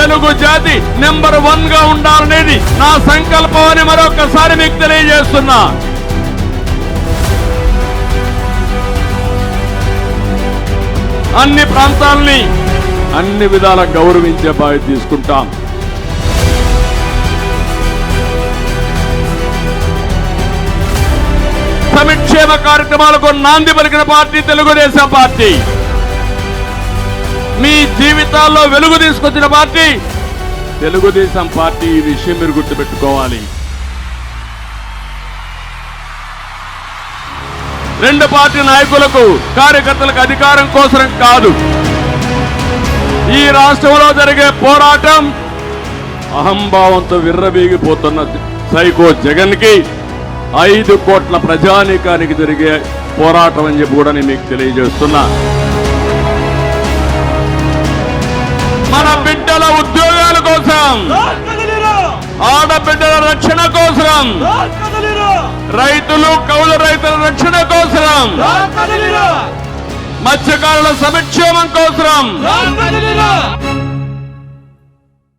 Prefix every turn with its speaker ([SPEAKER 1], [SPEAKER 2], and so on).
[SPEAKER 1] తెలుగు జాతి నెంబర్ వన్గా ఉండాలనేది నా సంకల్పం అని మరొకసారి మీకు తెలియజేస్తున్నా. అన్ని ప్రాంతాల్ని అన్ని విధాల గౌరవించే బాధ్యత తీసుకుంటాం. సంక్షేమ కార్యక్రమాలకు నాంది పలికిన పార్టీ తెలుగుదేశం పార్టీ. మీ జీవితాల్లో వెలుగు తీసుకొచ్చిన పార్టీ. తెలుగుదేశం పార్టీ ఈ విషయం మీరు గుర్తుపెట్టుకోవాలి. రెండు పార్టీ నాయకులకు కార్యకర్తలకు అధికారం కోసం కాదు. ఈ రాష్ట్రంలో జరిగే పోరాటం అహంభావంతో విర్రవీగిపోతున్న సైకో జగన్కి ఐదు కోట్ల ప్రజానీకానికి జరిగే పోరాటం అని చెప్పి కూడా నేను మీకు తెలియజేస్తున్నా. బిడ్డల ఉద్యోగాల కోసం ఆడబిడ్డల రక్షణ కోసం రైతులు కౌలు రైతుల రక్షణ కోసం మత్స్యకారుల సంక్షేమం కోసం